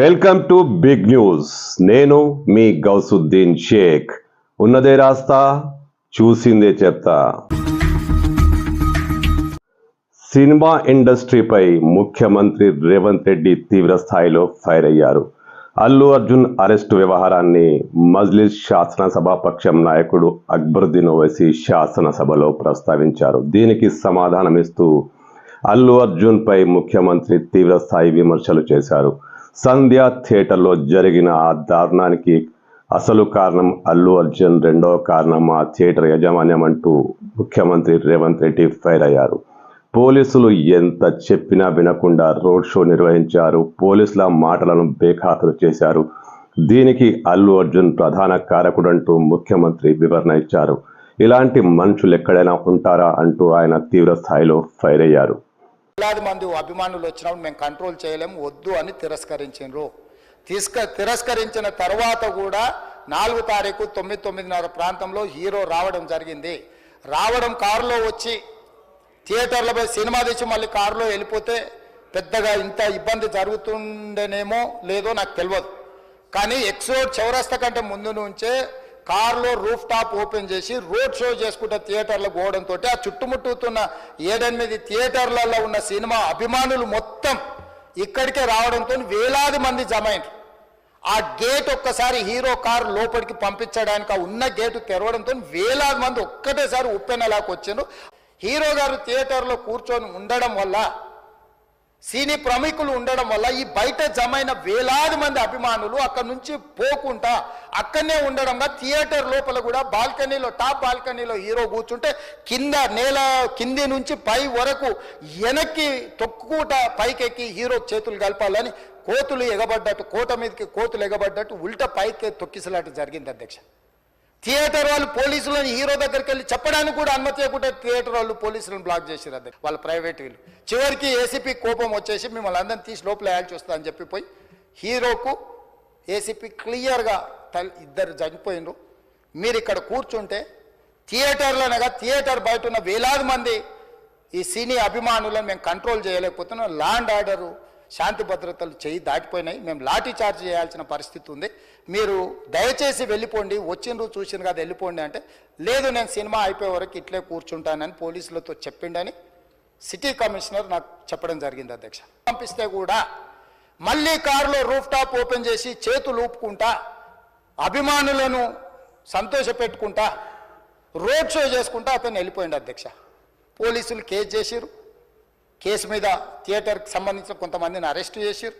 Welcome to big news నేను మీ గౌసుద్దీన్ షేక్. ఉన్నదే రాస్తా చూసిందే చెప్తా. సినిమా ఇండస్ట్రీపై ముఖ్యమంత్రి రేవంత్ రెడ్డి తీవ్ర స్థాయిలో ఫైర్ అయ్యారు. అల్లు అర్జున్ అరెస్టు వ్యవహారాన్ని మజ్లిస్ శాసనసభాపక్షం నాయకుడు అక్బరుద్దీన్ ఓవైసీ శాసనసభలో ప్రస్తావించారు. దీనికి సమాధానమిస్తూ అల్లు అర్జున్పై ముఖ్యమంత్రి తీవ్ర స్థాయి విమర్శలు చేశారు. సంధ్యా థియేటర్లో జరిగిన ఆ దారుణానికి అసలు కారణం అల్లు అర్జున్ రెండవ కారణం ఆ థియేటర్ యాజమాన్యం అంటూ ముఖ్యమంత్రి రేవంత్ రెడ్డి ఫైర్ అయ్యారు. పోలీసులు ఎంత చెప్పినా వినకుండా రోడ్ షో నిర్వహించారు. పోలీసుల మాటలను బేఖాతరు చేశారు. దీనికి అల్లు అర్జున్ ప్రధాన కారకుడంటూ ముఖ్యమంత్రి వివరణ ఇచ్చారు. ఇలాంటి మనుషులు ఎక్కడైనా ఉంటారా అంటూ ఆయన తీవ్ర స్థాయిలో ఫైర్ అయ్యారు. వేలాది మంది అభిమానులు వచ్చినప్పుడు మేము కంట్రోల్ చేయలేము వద్దు అని తిరస్కరించారు తీసుక తిరస్కరించిన తర్వాత కూడా నాలుగు తారీఖు తొమ్మిది తొమ్మిదిన్నర ప్రాంతంలో హీరో రావడం జరిగింది. రావడం కారులో వచ్చి థియేటర్లపై సినిమా తెచ్చి మళ్ళీ కారులో వెళ్ళిపోతే పెద్దగా ఇంత ఇబ్బంది జరుగుతుండేనేమో లేదో నాకు తెలియదు కానీ ఎక్సోడ్ చౌరస్తా కంటే ముందు నుంచే కార్లో రూఫ్ టాప్ ఓపెన్ చేసి రోడ్ షో చేసుకుంటే థియేటర్లో పోవడంతో ఆ చుట్టుముట్టుతున్న ఏడెనిమిది థియేటర్లలో ఉన్న సినిమా అభిమానులు మొత్తం ఇక్కడికే రావడంతో వేలాది మంది జమైండ్రు ఆ గేట్ ఒక్కసారి హీరో కారు లోపలికి పంపించడానికి ఉన్న గేటు తెరవడంతో వేలాది మంది ఒక్కటేసారి ఉప్పెనలాకి వచ్చారు హీరో గారు థియేటర్లో కూర్చొని ఉండడం వల్ల సినీ ప్రముఖులు ఉండడం వల్ల ఈ బయట జమైన వేలాది మంది అభిమానులు అక్కడ నుంచి పోకుండా అక్కడనే ఉండడంగా థియేటర్ లోపల కూడా బాల్కనీలో టాప్ బాల్కనీలో హీరో కూర్చుంటే కింద నేల కింది నుంచి పై వరకు వెనక్కి తొక్కుకుంట పైకెక్కి హీరో చేతులు కలపాలని కోతులు ఎగబడ్డట్టు కోట మీదకి కోతులు ఎగబడ్డట్టు ఉల్టా పైకి తొక్కిసలాట జరిగింది అధ్యక్ష. థియేటర్ వాళ్ళు పోలీసులను హీరో దగ్గరికి వెళ్ళి చెప్పడానికి కూడా అనుమతి ఇవ్వకుండా థియేటర్ వాళ్ళు పోలీసులను బ్లాక్ చేసారు అదే వాళ్ళ ప్రైవేట్ వీళ్ళు. చివరికి ఏసీపీ కోపం వచ్చేసి మిమ్మల్ని అందరిని తీసి లోపల వేయాల్సి వస్తుందని అని చెప్పి పోయి హీరోకు ఏసీపీ క్లియర్గా తల్ ఇద్దరు చనిపోయినరు. మీరు ఇక్కడ కూర్చుంటే థియేటర్లోనగా థియేటర్ బయట ఉన్న వేలాది మంది ఈ సినీ అభిమానులను మేము కంట్రోల్ చేయలేకపోతున్నాం. ల్యాండ్ ఆర్డరు శాంతి భద్రతలు చేయి దాటిపోయినాయి. మేము లాఠీ చార్జ్ చేయాల్సిన పరిస్థితి ఉంది. మీరు దయచేసి వెళ్ళిపోండి. వచ్చిండ్రు చూసిన కదా వెళ్ళిపోండి అంటే లేదు నేను సినిమా అయిపోయే వరకు ఇట్లే కూర్చుంటానని పోలీసులతో చెప్పిండని సిటీ కమిషనర్ నాకు చెప్పడం జరిగింది అధ్యక్ష. పంపిస్తే కూడా మళ్ళీ కారులో రూఫ్ టాప్ ఓపెన్ చేసి చేతులు ఊపుకుంటా అభిమానులను సంతోషపెట్టుకుంటా రోడ్ షో చేసుకుంటా అతను వెళ్ళిపోయింది అధ్యక్ష. పోలీసులు కేసు చేసిరు కేసు మీద థియేటర్కి సంబంధించిన కొంతమందిని అరెస్ట్ చేసిరు